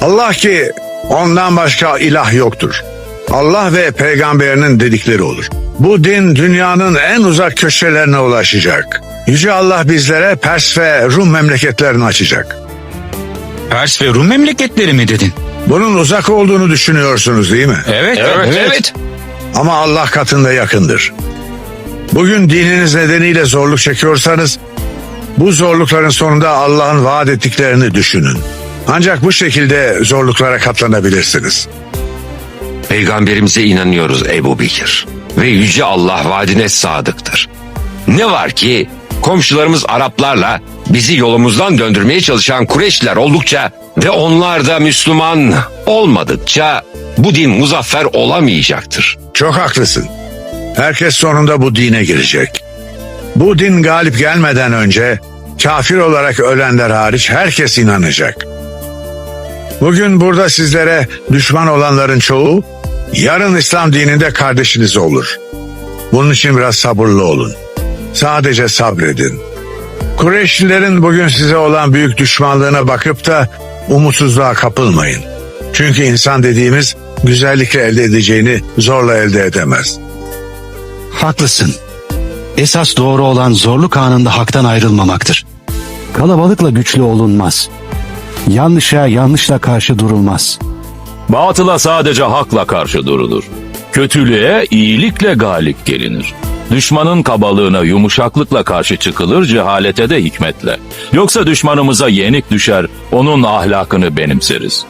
Allah ki ondan başka ilah yoktur. Allah ve peygamberinin dedikleri olur. Bu din dünyanın en uzak köşelerine ulaşacak. Yüce Allah bizlere Pers ve Rum memleketlerini açacak. Pers ve Rum memleketleri mi dedin? Bunun uzak olduğunu düşünüyorsunuz değil mi? Evet, evet, evet. Ama Allah katında yakındır. Bugün dininiz nedeniyle zorluk çekiyorsanız bu zorlukların sonunda Allah'ın vaat ettiklerini düşünün. Ancak bu şekilde zorluklara katlanabilirsiniz. Peygamberimize inanıyoruz Ebu Bekir. Ve Yüce Allah vaadine sadıktır. Ne var ki komşularımız Araplarla bizi yolumuzdan döndürmeye çalışan Kureyşliler oldukça ve onlar da Müslüman olmadıkça bu din muzaffer olamayacaktır. Çok haklısın. Herkes sonunda bu dine girecek. Bu din galip gelmeden önce kafir olarak ölenler hariç herkes inanacak. Bugün burada sizlere düşman olanların çoğu yarın İslam dininde kardeşiniz olur. Bunun için biraz sabırlı olun. Sadece sabredin. Kureyşlilerin bugün size olan büyük düşmanlığına bakıp da umutsuzluğa kapılmayın. Çünkü insan dediğimiz güzellikle elde edeceğini zorla elde edemez. Haklısın. Esas doğru olan zorluk anında haktan ayrılmamaktır. Kalabalıkla güçlü olunmaz. Yanlışa yanlışla karşı durulmaz. Batıla sadece hakla karşı durulur. Kötülüğe iyilikle galip gelinir. Düşmanın kabalığına yumuşaklıkla karşı çıkılır, cehalete de hikmetle. Yoksa düşmanımıza yenik düşer, onun ahlakını benimseriz.